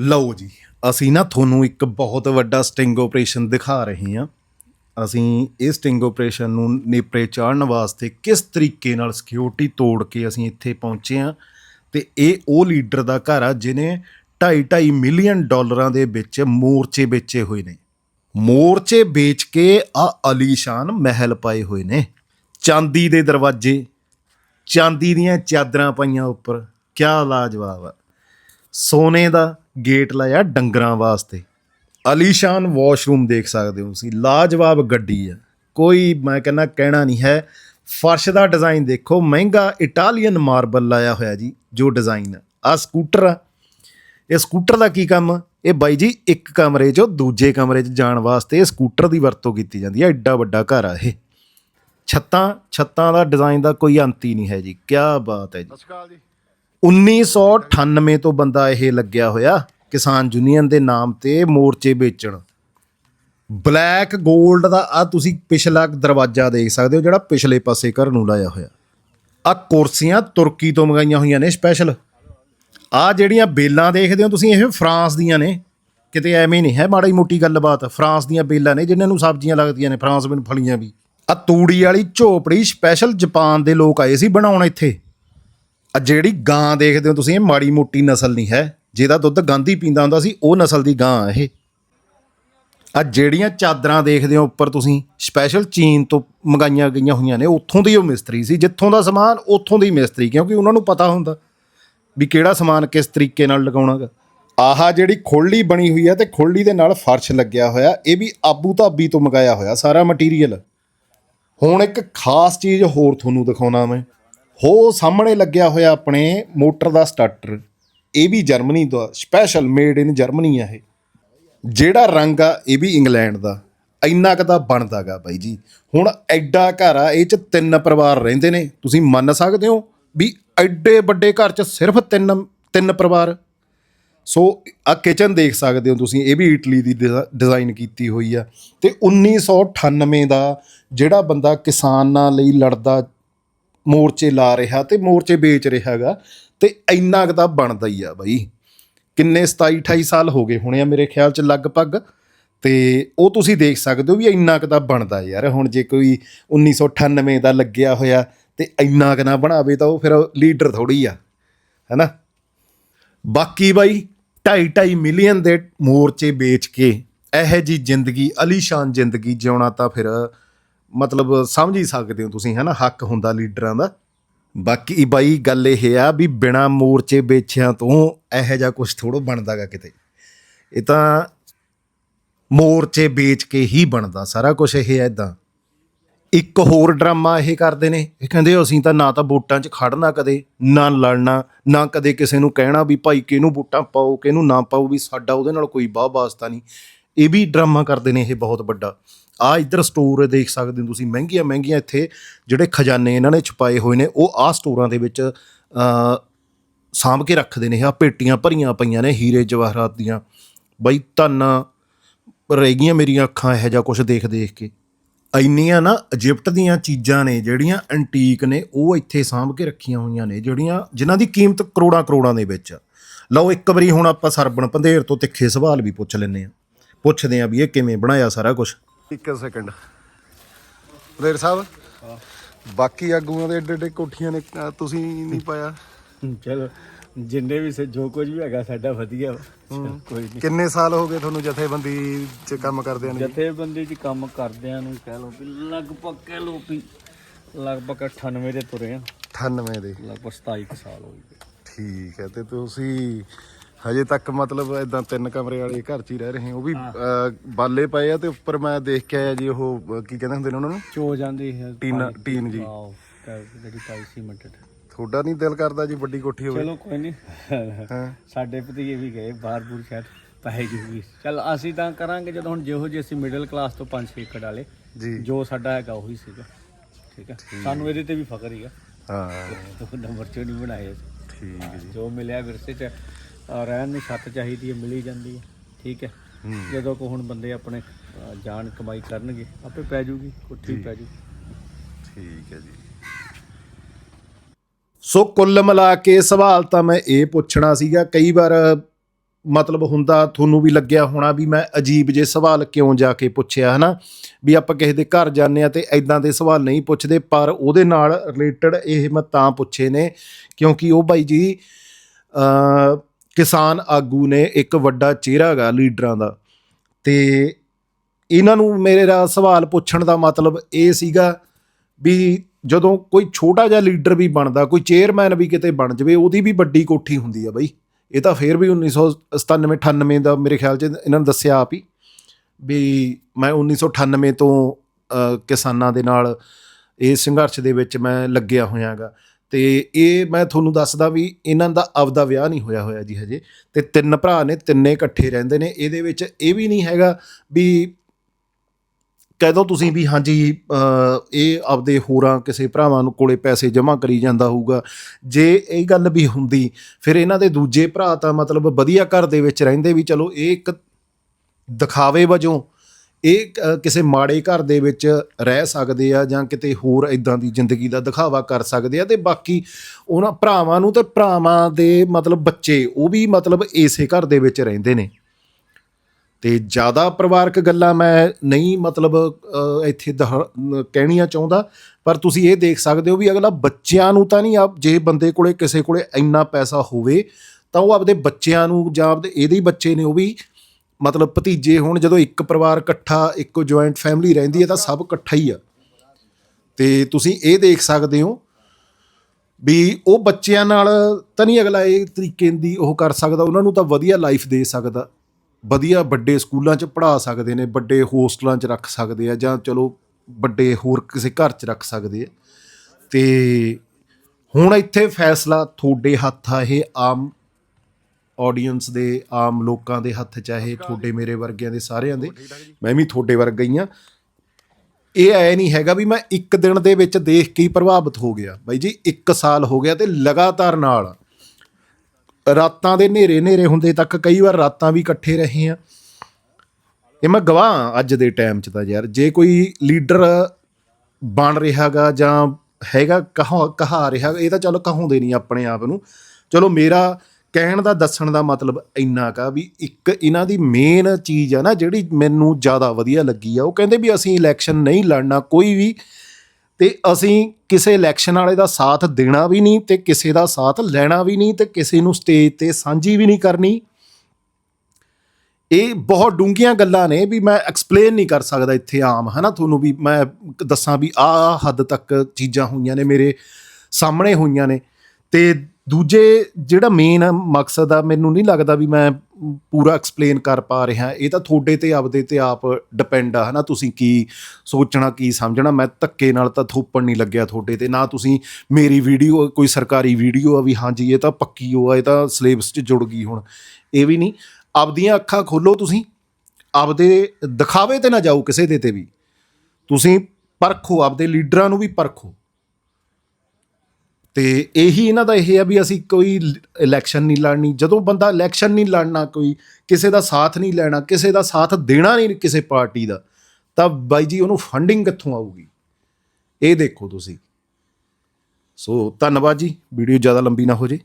ਲਓ ਜੀ, ਅਸੀਂ ਨਾ ਤੁਹਾਨੂੰ ਇੱਕ ਬਹੁਤ ਵੱਡਾ ਸਟਿੰਗ ਆਪਰੇਸ਼ਨ ਦਿਖਾ ਰਹੇ ਹਾਂ। ਅਸੀਂ ਇਸ ਸਟਿੰਗ ਆਪਰੇਸ਼ਨ ਨੂੰ ਨੇਪਰੇ ਚਾੜਨ ਵਾਸਤੇ ਕਿਸ ਤਰੀਕੇ ਨਾਲ ਸਿਕਿਉਰਿਟੀ ਤੋੜ ਕੇ ਅਸੀਂ ਇੱਥੇ ਪਹੁੰਚੇ ਹਾਂ ਤੇ ਇਹ ਉਹ ਲੀਡਰ ਦਾ ਘਰ ਆ ਜਿਨੇ 2.5 ਮਿਲੀਅਨ ਡਾਲਰਾਂ ਦੇ ਵਿੱਚ ਮੋਰਚੇ ਵੇਚੇ ਹੋਏ ਨੇ। ਮੋਰਚੇ ਵੇਚ ਕੇ ਆ ਅਲੀਸ਼ਾਨ ਮਹਿਲ ਪਾਏ ਹੋਏ ਨੇ। ਚਾਂਦੀ ਦੇ ਦਰਵਾਜ਼ੇ, ਚਾਂਦੀ ਦੀਆਂ ਚਾਦਰਾਂ ਪਾਈਆਂ ਉੱਪਰ। ਕਿਆ ਲਾਜਵਾਬ ਆ। ਸੋਨੇ ਦਾ ਗੇਟ ਲਾਇਆ ਡੰਗਰਾਂ ਵਾਸਤੇ। ਅਲੀਸ਼ਾਨ ਵਾਸ਼ਰੂਮ ਦੇਖ ਸਕਦੇ ਹੋ ਤੁਸੀਂ, ਲਾਜਵਾਬ ਗੱਡੀ ਆ। ਕੋਈ ਮੈਂ ਕਹਿੰਦਾ ਕਹਿਣਾ ਨਹੀਂ ਹੈ, ਫਰਸ਼ ਦਾ ਡਿਜ਼ਾਈਨ ਦੇਖੋ, ਮਹਿੰਗਾ ਇਟਾਲੀਅਨ ਮਾਰਬਲ ਲਾਇਆ ਹੋਇਆ ਜੀ, ਜੋ ਡਿਜ਼ਾਈਨ ਆ। ਸਕੂਟਰ ਆ। ਇਹ ਸਕੂਟਰ ਦਾ ਕੀ ਕੰਮ ਇਹ ਬਾਈ ਜੀ, ਇੱਕ ਕਮਰੇ 'ਚੋਂ, ਦੂਜੇ ਕਮਰੇ 'ਚ ਜਾਣ ਵਾਸਤੇ ਇਹ ਸਕੂਟਰ ਦੀ ਵਰਤੋਂ ਕੀਤੀ ਜਾਂਦੀ ਹੈ ਐਡਾ ਵੱਡਾ ਘਰ ਆ ਇਹ। ਛੱਤਾਂ ਛੱਤਾਂ ਦਾ ਡਿਜ਼ਾਈਨ ਦਾ ਕੋਈ ਅੰਤ ਹੀ ਨਹੀਂ ਹੈ ਜੀ। ਕੀ ਬਾਤ ਹੈ ਜੀ। ਸਸਕਾਲ ਜੀ। 1998 ਤੋਂ ਬੰਦਾ ਇਹ ਲੱਗਿਆ ਹੋਇਆ ਕਿਸਾਨ ਯੂਨੀਅਨ ਦੇ ਨਾਮ ਤੇ ਮੋਰਚੇ ਵੇਚਣ। ਬਲੈਕ 골ਡ ਦਾ ਆ ਤੁਸੀਂ ਪਿਛਲਾ ਦਰਵਾਜ਼ਾ ਦੇਖ ਸਕਦੇ ਹੋ ਜਿਹੜਾ ਪਿਛਲੇ ਪਾਸੇ ਘਰ ਨੂੰ ਲਾਇਆ ਹੋਇਆ। ਆ ਕੁਰਸੀਆਂ ਤੁਰਕੀ ਤੋਂ ਮੰਗਾਈਆਂ ਹੋਈਆਂ ਨੇ ਸਪੈਸ਼ਲ। ਆ ਜਿਹੜੀਆਂ ਬੇਲਾਂ ਦੇਖਦੇ ਹੋ ਤੁਸੀਂ, ਇਹ ਫਰਾਂਸ ਦੀਆਂ ਨੇ। ਕਿਤੇ ਐਵੇਂ ਨਹੀਂ ਹੈ ਮਾੜੀ ਮੋਟੀ ਗੱਲਬਾਤ। ਫਰਾਂਸ ਦੀਆਂ ਬੇਲਾਂ ਨੇ, ਜਿਨ੍ਹਾਂ ਨੂੰ ਸਬਜ਼ੀਆਂ ਲੱਗਦੀਆਂ ਨੇ। ਫਰਾਂਸ ਵਿੱਚ ਫਲੀਆਂ ਵੀ। ਆ ਤੂੜੀ ਵਾਲੀ ਝੋਪੜੀ ਸਪੈਸ਼ਲ ਜਾਪਾਨ ਦੇ ਲੋਕ ਆਏ ਸੀ ਬਣਾਉਣ ਇੱਥੇ। ਆ ਜਿਹੜੀ ਗਾਂ ਦੇਖਦੇ ਹੋ ਤੁਸੀਂ, ਇਹ ਮਾੜੀ ਮੋਟੀ ਨਸਲ ਨਹੀਂ ਹੈ। ਜਿਹਦਾ ਦੁੱਧ ਗਾਂਧੀ ਪੀਂਦਾ ਹੁੰਦਾ ਸੀ, ਉਹ ਨਸਲ ਦੀ ਗਾਂ ਇਹ। ਆ ਜਿਹੜੀਆਂ ਚਾਦਰਾਂ ਦੇਖਦੇ ਹੋ ਉੱਪਰ ਤੁਸੀਂ ਸਪੈਸ਼ਲ ਚੀਨ ਤੋਂ ਮੰਗਾਈਆਂ ਗਈਆਂ ਹੋਈਆਂ ਨੇ, ਉੱਥੋਂ ਦੀ ਉਹ ਮਿਸਤਰੀ ਸੀ। ਜਿੱਥੋਂ ਦਾ ਸਮਾਨ, ਉੱਥੋਂ ਦੀ ਮਿਸਤਰੀ, ਕਿਉਂਕਿ ਉਹਨਾਂ ਨੂੰ ਪਤਾ ਹੁੰਦਾ ਵੀ ਕਿਹੜਾ ਸਮਾਨ ਕਿਸ ਤਰੀਕੇ ਨਾਲ ਲਗਾਉਣਾਗਾ। ਆਹਾ ਜਿਹੜੀ ਖੋਲੀ ਬਣੀ ਹੋਈ ਹੈ ਤੇ ਖੋਲੀ ਦੇ ਨਾਲ ਫਰਸ਼ ਲੱਗਿਆ ਹੋਇਆ, ਇਹ ਵੀ ਆਬੂ ਧਾਬੀ ਤੋਂ ਮੰਗਾਇਆ ਹੋਇਆ, ਸਾਰਾ ਮਟੀਰੀਅਲ ਹੁਣ ਇੱਕ ਖਾਸ ਚੀਜ਼ ਹੋਰ ਤੁਹਾਨੂੰ ਦਿਖਾਉਣਾ ਮੈਂ। ਹੋ ਸਾਹਮਣੇ ਲੱਗਿਆ ਹੋਇਆ ਆਪਣੇ ਮੋਟਰ ਦਾ ਸਟਾਰਟਰ, ਇਹ ਵੀ ਜਰਮਨੀ ਦਾ ਸਪੈਸ਼ਲ ਮੇਡ ਇਨ ਜਰਮਨੀ ਆ ਇਹ। ਜਿਹੜਾ ਰੰਗ ਆ, ਇਹ ਵੀ ਇੰਗਲੈਂਡ ਦਾ। ਇੰਨਾ ਕੁ ਤਾਂ ਬਣਦਾਗਾ ਬਾਈ ਜੀ। ਹੁਣ ਐਡਾ ਘਰ ਆ, ਇਹ ਚ ਤਿੰਨ ਪਰਿਵਾਰ ਰਹਿੰਦੇ ਨੇ। ਤੁਸੀਂ ਮੰਨ ਸਕਦੇ ਹੋ ਵੀ ਐਡੇ ਵੱਡੇ ਘਰ ਚ ਸਿਰਫ ਤਿੰਨ ਤਿੰਨ ਪਰਿਵਾਰ। ਸੋ ਆ ਕਿਚਨ ਦੇਖ ਸਕਦੇ ਹੋ ਤੁਸੀਂ, ਇਹ ਵੀ ਇਟਲੀ ਦੀ ਡਿਜ਼ਾ- ਡਿਜ਼ਾਈਨ ਕੀਤੀ ਹੋਈ ਆ। ਤੇ 1998 ਦਾ ਜਿਹੜਾ ਬੰਦਾ ਕਿਸਾਨਾਂ ਲਈ ਲੜਦਾ ਮੋਰਚੇ ਲਾ ਰਿਹਾ ਤੇ ਮੋਰਚੇ ਵੇਚ ਰਿਹਾਗਾ ਤੇ ਇੰਨਾ ਕੁ ਤਾਂ ਬਣਦਾ ਹੀ ਆ ਬਾਈ। ਕਿੰਨੇ 27 28 ਸਾਲ ਹੋ ਗਏ ਹੋਣੇ ਆ ਮੇਰੇ ਖਿਆਲ ਚ ਲਗਭਗ। ਤੇ ਉਹ ਤੁਸੀਂ ਦੇਖ ਸਕਦੇ ਹੋ ਵੀ ਇੰਨਾ ਕੁ ਤਾਂ ਬਣਦਾ ਯਾਰ। ਹੁਣ ਜੇ ਕੋਈ 1998 ਦਾ ਲੱਗਿਆ ਹੋਇਆ ਤੇ ਇੰਨਾ ਕੁ ਨਾ ਬਣਾਵੇ ਤਾਂ ਉਹ ਫਿਰ ਲੀਡਰ ਥੋੜੀ ਆ, ਹੈਨਾ? ਬਾਕੀ ਬਾਈ 2.5 ਮਿਲੀਅਨ ਦੇ ਮੋਰਚੇ ਵੇਚ ਕੇ ਇਹ ਜੀ ਜ਼ਿੰਦਗੀ, ਅਲੀਸ਼ਾਨ ਜ਼ਿੰਦਗੀ ਜਿਉਣਾ ਤਾਂ ਫਿਰ ਮਤਲਬ ਸਮਝ ਹੀ ਸਕਦੇ ਹੋ ਤੁਸੀਂ, ਹੈਨਾ? ਹੱਕ ਹੁੰਦਾ ਲੀਡਰਾਂ ਦਾ। ਬਾਕੀ ਬਾਈ, ਗੱਲ ਇਹ ਆ ਵੀ ਬਿਨਾ ਮੋਰਚੇ ਵੇਚਿਆਂ ਤੋਂ ਇਹੋ ਜਿਹਾ ਕੁਝ ਥੋੜੋ ਬਣਦਾਗਾ ਕਿਤੇ। ਇਹ ਤਾਂ ਮੋਰਚੇ ਵੇਚ ਕੇ ਹੀ ਬਣਦਾ, ਸਾਰਾ ਕੁਝ ਇਹ ਐਦਾਂ ਇੱਕ ਹੋਰ ਡਰਾਮਾ ਇਹ ਕਰਦੇ ਨੇ। ਇਹ ਕਹਿੰਦੇ ਅਸੀਂ ਤਾਂ ਨਾ ਤਾਂ ਵੋਟਾਂ 'ਚ ਖੜਨਾ ਕਦੇ, ਨਾ ਲੜਨਾ, ਨਾ ਕਦੇ ਕਿਸੇ ਨੂੰ ਕਹਿਣਾ ਵੀ ਭਾਈ ਕਿਹਨੂੰ ਵੋਟਾਂ ਪਾਓ, ਕਿਹਨੂੰ ਨਾ ਪਾਓ, ਵੀ ਸਾਡਾ ਉਹਦੇ ਨਾਲ ਕੋਈ ਵਾਹ ਵਾਸਤਾ ਨਹੀਂ। ਇਹ ਵੀ ਡਰਾਮਾ ਕਰਦੇ ਨੇ ਇਹ ਬਹੁਤ ਵੱਡਾ। ਆ ਇੱਧਰ ਸਟੋਰ ਦੇਖ ਸਕਦੇ ਹੋ ਤੁਸੀਂ, ਮਹਿੰਗੀਆਂ ਮਹਿੰਗੀਆਂ ਇੱਥੇ ਜਿਹੜੇ ਖਜ਼ਾਨੇ ਇਹਨਾਂ ਨੇ ਛੁਪਾਏ ਹੋਏ ਨੇ, ਉਹ ਆ ਸਟੋਰਾਂ ਦੇ ਵਿੱਚ ਸਾਂਭ ਕੇ ਰੱਖਦੇ ਨੇ। ਆ ਪੇਟੀਆਂ ਭਰੀਆਂ ਪਈਆਂ ਨੇ ਹੀਰੇ ਜਵਾਹਰਾਤ ਦੀਆਂ। ਬਈ ਧੰਨ ਰਹਿ ਗਈਆਂ ਮੇਰੀਆਂ ਅੱਖਾਂ ਇਹੋ ਜਿਹਾ ਕੁਝ ਦੇਖ ਦੇਖ ਕੇ। ਇੰਨੀਆਂ ਨਾ ਇਜਿਪਟ ਦੀਆਂ ਚੀਜ਼ਾਂ ਨੇ ਜਿਹੜੀਆਂ ਐਂਟੀਕ ਨੇ, ਉਹ ਇੱਥੇ ਸਾਂਭ ਕੇ ਰੱਖੀਆਂ ਹੋਈਆਂ ਨੇ, ਜਿਹੜੀਆਂ ਜਿਨ੍ਹਾਂ ਦੀ ਕੀਮਤ ਕਰੋੜਾਂ ਕਰੋੜਾਂ ਦੇ ਵਿੱਚ ਆ। ਲਓ ਇੱਕ ਵਾਰੀ ਹੁਣ ਆਪਾਂ ਸਰਬਣ, ਪੰਧੇਰ ਤੋਂ ਤਿੱਖੇ ਸਵਾਲ ਵੀ ਪੁੱਛ ਲੈਂਦੇ ਆ ਪੁੱਛਦੇ ਆ ਵੀ ਇਹ ਕਿਵੇਂ ਬਣਾਇਆ ਸਾਰਾ ਕੁਝ ਇੱਕ ਸੈਕਿੰਡ ਰੇਰ ਸਾਹਿਬ ਬਾਕੀ ਆਗੂਆਂ ਦੇ ਏਡੇ ਏਡੇ ਕੋਠੀਆਂ ਨੇ ਅਹ ਤੁਸੀਂ ਨਹੀਂ ਪਾਇਆ? ਚਲੋ ਜਿੰਨੇ ਵੀ ਸੇ ਜੋ ਕੁਝ ਵੀ ਹੈਗਾ ਸਾਡਾ ਵਧੀਆ। ਵਾ। ਚਲੋ, ਕੋਈ ਨਹੀਂ ਕਿੰਨੇ ਸਾਲ ਹੋ ਗਏ ਤੁਹਾਨੂੰ ਜਥੇਬੰਦੀ 'ਚ ਕੰਮ ਕਰਦਿਆਂ ਨੂੰ? ਜਥੇਬੰਦੀ ਚ ਕੰਮ ਕਰਦਿਆਂ ਨੂੰ ਕਹਿ ਲਓ ਵੀ ਲਗਭਗ ਕਹਿ ਲਓ ਵੀ ਲਗਭਗ 98 ਦੇ ਤੁਰੇ ਆ। 98 ਦੇ। ਲਗਭਗ 27 ਕੁ ਸਾਲ ਹੋ ਗਏ। ਠੀਕ ਹੈ ਤੇ ਤੁਸੀਂ ਹਜੇ ਤੱਕ ਮਤਲਬ ਇਦਾਂ ਤਿੰਨ ਕਮਰੇ ਵਾਲੇ ਘਰ 'ਚ ਹੀ ਰਹਿ ਰਹੇ ਹੋ। ਉਹ ਵੀ ਅਹ, ਬਾਲੇ ਪਏ ਆ ਤੇ ਉੱਪਰ ਮੈਂ ਦੇਖ ਕੇ ਆਇਆ ਜੀ ਉਹ ਅਹ, ਕੀ ਕਹਿੰਦੇ ਹੁੰਦੇ ਨੇ ਉਹਨਾਂ ਨੂੰ? ਚੋ ਜਾਂਦੀ ਹੈ। ਟੀਨ ਟੀਨ ਜੀ। ਆਓ ਜਿਹੜੀ ਪਾਈ ਸੀਮੈਂਟਡ। ਤੁਹਾਡਾ ਨਹੀਂ ਦਿਲ ਕਰਦਾ ਜੀ ਵੱਡੀ ਕੋਠੀ ਹੋਵੇ? ਚਲੋ ਕੋਈ ਨਹੀਂ। ਹਾਂ। ਸਾਡੇ ਭਤੀਜੇ ਵੀ ਗਏ ਬਾਹਰ ਬੂਰ ਸ਼ਾਇਦ ਪੈਸੇ ਜੂਗੀ ਚਲ ਅਸੀਂ ਤਾਂ ਕਰਾਂਗੇ ਜਦੋਂ ਹੁਣ ਜਿਹੋ ਜਿਹੇ ਅਸੀਂ ਮਿਡਲ ਕਲਾਸ ਤੋਂ 5-6 ਏਕੜ ਵਾਲੇ ਜੀ। ਜੋ ਸਾਡਾ ਹੈਗਾ ਉਹੀ ਸੀਗਾ। ਠੀਕ ਹੈ ਸਾਨੂੰ ਇਹਦੇ ਤੇ ਵੀ ਹੀਗਾ ਹਾਂ ਦੋ ਨੰਬਰ ਚੋਂ ਨਹੀਂ ਬਣਾਏ ਅਸੀਂ। ਠੀਕ ਹੈ ਜੀ। ਜੋ ਮਿਲਿਆ ਵਿਰਸੇ ਚ ਅਹ ਰਹਿਣ ਨੂੰ ਛੱਤ ਚਾਹੀਦੀ ਹੈ ਮਿਲੀ ਜਾਂਦੀ ਹੈ। ਠੀਕ ਹੈ? ਜਦੋਂ ਕੋ ਹੁਣ ਬੰਦੇ ਆਪਣੇ ਅਹ ਜਾਨ ਕਮਾਈ ਕਰਨਗੇ ਆਪੇ ਪੈ ਜੂਗੀ ਕੋਠੀ ਪੈ ਜੂ ਠੀਕ ਹੈ ਜੀ। ਸੋ ਕੁੱਲ ਮਿਲਾ ਕੇ ਸਵਾਲ ਤਾਂ ਮੈਂ ਇਹ ਪੁੱਛਣਾ ਸੀਗਾ ਕਈ ਵਾਰ ਮਤਲਬ ਹੁੰਦਾ ਤੁਹਾਨੂੰ ਵੀ ਲੱਗਿਆ ਹੋਣਾ ਵੀ ਮੈਂ ਅਜੀਬ ਜੇ ਸਵਾਲ ਕਿਉਂ ਜਾ ਕੇ ਪੁੱਛਿਆ ਹਨਾ? ਵੀ ਆਪਾਂ ਕਿਸੇ ਦੇ ਘਰ ਜਾਂਦੇ ਆ ਤੇ ਐਦਾਂ ਦੇ ਸਵਾਲ ਨਹੀਂ ਪੁੱਛਦੇ ਪਰ ਉਹਦੇ ਨਾਲ ਰਿਲੇਟਡ ਇਹ ਮੈਂ ਤਾਂ ਪੁੱਛੇ ਨੇ ਕਿਉਂਕਿ ਉਹ ਬਾਈ ਜੀ ਅ ਕਿਸਾਨ ਆਗੂ ਨੇ ਇੱਕ ਵੱਡਾ ਚਿਹਰਾ ਗਾ ਲੀਡਰਾਂ ਦਾ। ਤੇ ਇਹਨਾਂ ਨੂੰ ਮੇਰਾ ਸਵਾਲ ਪੁੱਛਣ ਦਾ ਮਤਲਬ ਇਹ ਸੀਗਾ ਵੀ ਜਦੋਂ ਕੋਈ ਛੋਟਾ ਜਿਹਾ ਲੀਡਰ ਵੀ ਬਣਦਾ, ਕੋਈ ਚੇਅਰਮੈਨ ਵੀ ਕਿਤੇ ਬਣ ਜਾਵੇ, ਉਹਦੀ ਵੀ ਵੱਡੀ ਕੋਠੀ ਹੁੰਦੀ ਆ ਬਈ। ਇਹ ਤਾਂ ਫੇਰ ਵੀ 1997 98 ਦਾ ਮੇਰੇ ਖਿਆਲ 'ਚ ਇਹਨਾਂ ਨੇ ਦੱਸਿਆ ਆਪ ਹੀ ਵੀ ਮੈਂ 1998 ਤੋਂ ਕਿਸਾਨਾਂ ਦੇ ਨਾਲ ਇਹ ਸੰਘਰਸ਼ ਦੇ ਵਿੱਚ ਮੈਂ ਲੱਗਿਆ ਹੋਇਆਗਾ। ਤੇ ਇਹ ਮੈਂ ਤੁਹਾਨੂੰ ਦੱਸਦਾ ਵੀ ਇਹਨਾਂ ਦਾ ਆਪਦਾ ਵਿਆਹ ਨਹੀਂ ਹੋਇਆ ਹੋਇਆ ਜੀ ਹਜੇ। ਤੇ ਤਿੰਨ ਭਰਾ ਨੇ, ਤਿੰਨੇ ਇਕੱਠੇ ਰਹਿੰਦੇ ਨੇ। ਇਹਦੇ ਵਿੱਚ ਇਹ ਵੀ ਨਹੀਂ ਹੈਗਾ ਵੀ ਕਹਿ ਦੋ ਤੁਸੀਂ ਵੀ ਹਾਂਜੀ ਇਹ ਆਪਦੇ ਹੋਰਾਂ ਕਿਸੇ ਭਰਾਵਾਂ ਨੂੰ ਕੋਲੇ ਪੈਸੇ ਜਮ੍ਹਾਂ ਕਰੀ ਜਾਂਦਾ ਹੋਊਗਾ। ਜੇ ਇਹ ਗੱਲ ਵੀ ਹੁੰਦੀ, ਫਿਰ ਇਹਨਾਂ ਦੇ ਦੂਜੇ ਭਰਾ ਤਾਂ ਮਤਲਬ ਵਧੀਆ ਘਰ ਦੇ ਵਿੱਚ ਰਹਿੰਦੇ ਵੀ ਚਲੋ, ਇਹ ਇੱਕ ਦਿਖਾਵੇ ਵਜੋਂ ਇਹ ਕਿਸੇ ਮਾੜੇ ਘਰ ਦੇ ਵਿੱਚ ਰਹਿ ਸਕਦੇ ਆ ਜਾਂ ਕਿਤੇ ਹੋਰ ਇਦਾਂ ਦੀ ਜ਼ਿੰਦਗੀ ਦਾ ਦਿਖਾਵਾ ਕਰ ਸਕਦੇ ਆ ਤੇ ਬਾਕੀ ਉਹਨਾਂ ਭਰਾਵਾਂ ਨੂੰ ਤੇ ਭਰਾਵਾਂ ਦੇ ਮਤਲਬ ਬੱਚੇ, ਉਹ ਵੀ ਮਤਲਬ ਇਸੇ ਘਰ ਦੇ ਵਿੱਚ ਰਹਿੰਦੇ ਨੇ। ਤੇ ਜ਼ਿਆਦਾ ਪਰਿਵਾਰਕ ਗੱਲਾਂ ਮੈਂ ਨਹੀਂ ਮਤਲਬ ਇੱਥੇ ਦਹ- ਕਹਿਣੀਆਂ ਚਾਹੁੰਦਾ, ਪਰ ਤੁਸੀਂ ਇਹ ਦੇਖ ਸਕਦੇ ਹੋ ਵੀ ਅਗਲਾ ਬੱਚਿਆਂ ਨੂੰ ਤਾਂ ਨਹੀਂ ਆਪ, ਜੇ ਬੰਦੇ ਕੋਲੇ, ਕਿਸੇ ਕੋਲੇ ਇੰਨਾ ਪੈਸਾ ਹੋਵੇ, ਤਾਂ ਉਹ ਆਪਦੇ ਬੱਚਿਆਂ ਨੂੰ ਜਾਂ ਆਪਦੇ ਇਹਦੇ ਹੀ ਬੱਚੇ ਨੇ ਉਹ ਵੀ ਮਤਲਬ ਭਤੀਜੇ ਹੋਣ, ਜਦੋਂ ਇੱਕ ਪਰਿਵਾਰ ਇਕੱਠਾ, ਇੱਕ ਜੁਆਇੰਟ ਫੈਮਿਲੀ ਰਹਿੰਦੀ ਹੈ ਤਾਂ ਸਭ ਇਕੱਠਾ ਹੀ ਆ। ਤੇ ਤੁਸੀਂ ਇਹ ਦੇਖ ਸਕਦੇ ਹੋ ਵੀ ਉਹ ਬੱਚਿਆਂ ਨਾਲ ਤਾਂ ਨਹੀਂ ਅਗਲਾ ਇਹ ਤਰੀਕੇ ਦੀ ਉਹ ਕਰ ਸਕਦਾ, ਉਹਨਾਂ ਨੂੰ ਤਾਂ ਵਧੀਆ ਲਾਈਫ ਦੇ ਸਕਦਾ। ਵਧੀਆ ਵੱਡੇ ਸਕੂਲਾਂ 'ਚ ਪੜ੍ਹਾ ਸਕਦੇ ਨੇ, ਵੱਡੇ ਹੋਸਟਲਾਂ 'ਚ ਰੱਖ ਸਕਦੇ ਆ, ਜਾਂ ਚਲੋ ਵੱਡੇ ਹੋਰ ਕਿਸੇ ਘਰ 'ਚ ਰੱਖ ਸਕਦੇ ਆ। ਤੇ ਹੁਣ ਇੱਥੇ ਫੈਸਲਾ, ਤੁਹਾਡੇ ਹੱਥ ਆ ਇਹ ਆਮ ਆਡੀਅנס ਦੇ ਆਮ ਲੋਕਾਂ ਦੇ ਹੱਥ 'ਚ ਆ ਇਹ ਤੁਹਾਡੇ ਮੇਰੇ ਵਰਗਿਆਂ ਦੇ ਸਾਰਿਆਂ ਦੇ। ਮੈਂ ਵੀ ਤੁਹਾਡੇ ਵਰਗਾ ਹੀ ਆ ਇਹ ਐ ਨਹੀਂ ਹੈਗਾ ਵੀ ਮੈਂ ਇੱਕ ਦਿਨ ਦੇ ਵਿੱਚ ਦੇਖ ਕੇ ਹੀ ਪ੍ਰਭਾਵਿਤ ਹੋ ਗਿਆ। ਬਾਈ ਜੀ 1 ਸਾਲ ਹੋ ਗਿਆ ਤੇ ਲਗਾਤਾਰ ਨਾਲ। ਰਾਤਾਂ ਦੇ ਹਨੇਰੇ ਹਨੇਰੇ ਹੁੰਦੇ ਤੱਕ ਕਈ ਵਾਰ ਰਾਤਾਂ ਵੀ ਇਕੱਠੇ ਰਹੇ ਆ ਇਹ ਮੈਂ ਗਵਾਹ ਅੱਜ ਦੇ ਟਾਈਮ 'ਚ ਤਾਂ ਯਾਰ। ਜੇ ਕੋਈ ਲੀਡਰ ਬਣ ਰਿਹਾਗਾ ਜਾਂ ਹੈਗਾ ਕਹਾ ਕਹਾ ਰਿਹਾ ਇਹ ਤਾਂ ਚਲੋ ਕਹਾਉਂਦੇ ਨਹੀਂ ਆਪਣੇ ਆਪ ਨੂੰ। ਚਲੋ ਮੇਰਾ ਕਹਿਣ ਦਾ, ਦੱਸਣ ਦਾ ਮਤਲਬ ਇੰਨਾ ਕਾ ਵੀ ਇੱਕ ਇਹਨਾਂ ਦੀ ਮੇਨ ਚੀਜ਼ ਆ ਨਾ, ਜਿਹੜੀ ਮੈਨੂੰ ਜ਼ਿਆਦਾ ਵਧੀਆ ਲੱਗੀ ਆ, ਉਹ ਕਹਿੰਦੇ ਵੀ ਅਸੀਂ ਇਲੈਕਸ਼ਨ ਨਹੀਂ ਲੜਨਾ ਕੋਈ ਵੀ ਤੇ ਅਸੀਂ ਕਿਸੇ ਇਲੈਕਸ਼ਨ ਵਾਲੇ ਦਾ ਸਾਥ ਦੇਣਾ ਵੀ ਨਹੀਂ ਤੇ ਕਿਸੇ ਦਾ ਸਾਥ ਲੈਣਾ ਵੀ ਨਹੀਂ ਤੇ ਕਿਸੇ ਨੂੰ ਸਟੇਜ ਤੇ ਸਾਂਝੀ ਵੀ ਨਹੀਂ ਕਰਨੀ। ਇਹ ਬਹੁਤ ਡੂੰਘੀਆਂ ਗੱਲਾਂ ਨੇ ਵੀ ਮੈਂ ਐਕਸਪਲੇਨ ਨਹੀਂ ਕਰ ਸਕਦਾ ਇੱਥੇ ਆਮ, ਹਨਾ? ਤੁਹਾਨੂੰ ਵੀ ਮੈਂ ਦੱਸਾਂ ਵੀ ਆ ਹੱਦ ਤੱਕ ਚੀਜ਼ਾਂ ਹੋਈਆਂ ਨੇ, ਮੇਰੇ ਸਾਹਮਣੇ ਹੋਈਆਂ ਨੇ ਤੇ ਦੂਜੇ ਜਿਹੜਾ ਮੇਨ ਮਕਸਦ ਆ, ਮੈਨੂੰ ਨਹੀਂ ਲੱਗਦਾ ਵੀ ਮੈਂ ਪੂਰਾ ਐਕਸਪਲੇਨ ਕਰ ਪਾ ਰਿਹਾ। ਇਹ ਤਾਂ ਤੁਹਾਡੇ ਤੇ, ਆਪਦੇ ਤੇ ਆਪ ਡਿਪੈਂਡ ਆ, ਹਨਾ? ਤੁਸੀਂ ਕੀ ਸੋਚਣਾ, ਕੀ ਸਮਝਣਾ? ਮੈਂ ਧੱਕੇ ਨਾਲ ਤਾਂ ਥੋਪਣ ਨਹੀਂ ਲੱਗਿਆ ਤੁਹਾਡੇ ਤੇ। ਨਾ ਤੁਸੀਂ ਮੇਰੀ ਵੀਡੀਓ ਕੋਈ ਸਰਕਾਰੀ ਵੀਡੀਓ ਆ ਵੀ ਹਾਂਜੀ, ਇਹ ਤਾਂ ਪੱਕੀ ਹੋ ਆ, ਇਹ ਤਾਂ ਸਿਲੇਬਸ 'ਚ ਜੁੜ ਗਈ ਹੁਣ। ਇਹ ਵੀ ਨਹੀਂ। ਆਪਦੀਆਂ ਅੱਖਾਂ ਖੋਲੋ ਤੁਸੀਂ। ਆਪਦੇ ਦਿਖਾਵੇ ਤੇ ਨਾ ਜਾਓ ਕਿਸੇ ਦੇ ਤੇ ਵੀ। ਤੁਸੀਂ ਪਰਖੋ, ਆਪਦੇ ਲੀਡਰਾਂ ਨੂੰ ਵੀ ਪਰਖੋ। ਤੇ ਇਹੀ ਇਹਨਾਂ ਦਾ ਇਹ ਆ ਵੀ ਅਸੀਂ ਕੋਈ ਇਲੈਕਸ਼ਨ ਨਹੀਂ ਲੜਨੀ। ਜਦੋਂ ਬੰਦਾ ਇਲੈਕਸ਼ਨ ਨਹੀਂ ਲੜਨਾ ਕੋਈ, ਕਿਸੇ ਦਾ ਸਾਥ ਨਹੀਂ ਲੈਣਾ, ਕਿਸੇ ਦਾ ਸਾਥ ਦੇਣਾ ਨਹੀਂ ਕਿਸੇ ਪਾਰਟੀ ਦਾ, ਤਾਂ ਬਾਈ ਜੀ ਉਹਨੂੰ ਫੰਡਿੰਗ ਕਿੱਥੋਂ ਆਊਗੀ? ਇਹ ਦੇਖੋ ਤੁਸੀਂ। ਸੋ ਧੰਨਵਾਦ ਜੀ, ਵੀਡੀਓ ਜ਼ਿਆਦਾ ਲੰਬੀ ਨਾ ਹੋ ਜੇ।